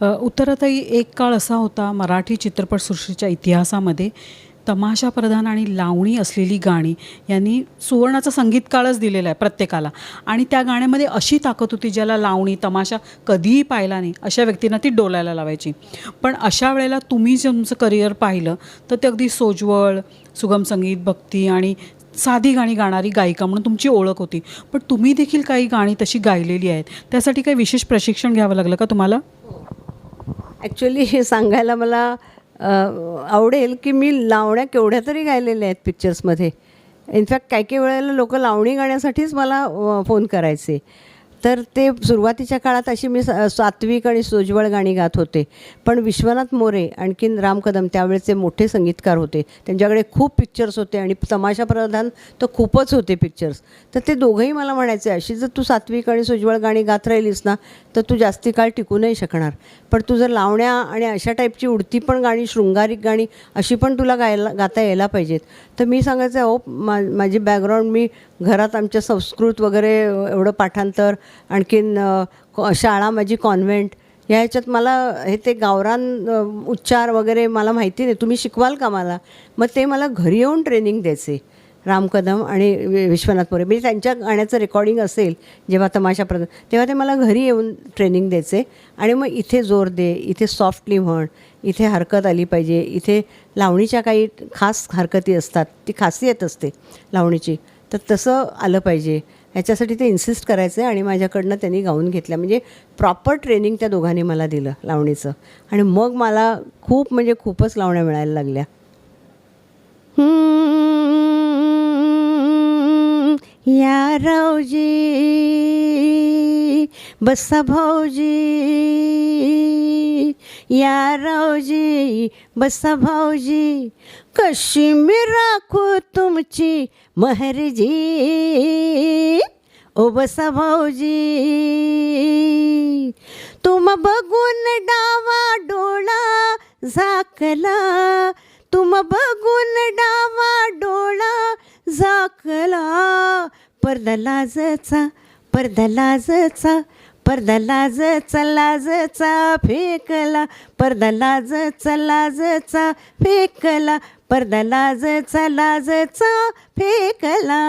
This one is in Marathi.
उत्तरातही एक काळ असा होता मराठी चित्रपटसृष्टीच्या इतिहासामध्ये. तमाशा प्रधान आणि लावणी असलेली गाणी यांनी सुवर्णाचा संगीतकाळच दिलेला आहे प्रत्येकाला. आणि त्या गाण्यामध्ये अशी ताकद होती ज्याला लावणी तमाशा कधीही पाहिला नाही अशा व्यक्तींना ती डोलायला लावायची. पण अशा वेळेला तुम्ही जे तुमचं करिअर पाहिलं तर ते अगदी सोज्वळ सुगम संगीत भक्ती आणि साधी गाणी गाणारी गायिका म्हणून तुमची ओळख होती. पण तुम्ही देखील काही गाणी तशी गायलेली आहेत त्यासाठी काही विशेष प्रशिक्षण घ्यावं लागलं का तुम्हाला? हो. ॲक्च्युली हे सांगायला मला आवडेल की मी लावण्या केवढ्या तरी गायलेल्या आहेत पिक्चर्समध्ये. इनफॅक्ट काही काही वेळेला लोक लावणी गाण्यासाठीच मला फोन करायचे. तर ते सुरुवातीच्या काळात अशी मी सात्विक आणि सोज्वळ गाणी गात होते. पण विश्वनाथ मोरे आणखीन राम कदम त्यावेळेचे मोठे संगीतकार होते. त्यांच्याकडे खूप पिक्चर्स होते आणि तमाशा प्रधान तर खूपच होते पिक्चर्स तर ते दोघंही मला म्हणायचे अशी जर तू सात्विक आणि सोज्वळ गाणी गात राहिलीस ना तर तू जास्ती काळ टिकू नाही शकणार. पण तू जर लावण्या आणि अशा टाईपची उडती पण गाणी शृंगारिक गाणी अशी पण तुला गायला गाता यायला पाहिजेत. तर मी सांगायचं हो मा माझी बॅकग्राऊंड मी घरात आमच्या संस्कृत वगैरे एवढं पाठांतर आणखीन शाळा माझी कॉन्व्हेंट या ह्याच्यात मला हे ते गावरान उच्चार वगैरे मला माहिती नाही. तुम्ही शिकवाल का मला? मग ते मला घरी येऊन ट्रेनिंग द्यायचे. राम कदम आणि विश्वनाथ मोरे. म्हणजे त्यांच्या गाण्याचं रेकॉर्डिंग असेल जेव्हा तमाशा प्रधान तेव्हा ते मला घरी येऊन ट्रेनिंग द्यायचे. आणि मग इथे जोर दे इथे सॉफ्टली म्हण इथे हरकत आली पाहिजे इथे लावणीच्या काही खास हरकती असतात ती खासियत असते लावणीची तर तसं आलं पाहिजे. ह्याच्यासाठी ते इन्सिस्ट करायचे आणि माझ्याकडनं त्यांनी गाऊन घेतल्या. म्हणजे प्रॉपर ट्रेनिंग त्या दोघांनी मला दिलं लावणीचं. आणि मग मला खूप म्हणजे खूपच लावण्या मिळायला लागल्या. या रावजी बसा भाऊजी. या रावजी बसा भाऊजी. कशी मी राखू तुमची महरजी? ओ बसा भाऊजी तुम बघून डावा डोळा झाकला तुम बघून डावा डोळा झाकला. पडदा लाजचा पडदा लाजचा पडदा लाजचा लाजचा फेकला पडदा लाजचा लाजचा फेकला पडदा लाजचा लाजचा फेकला.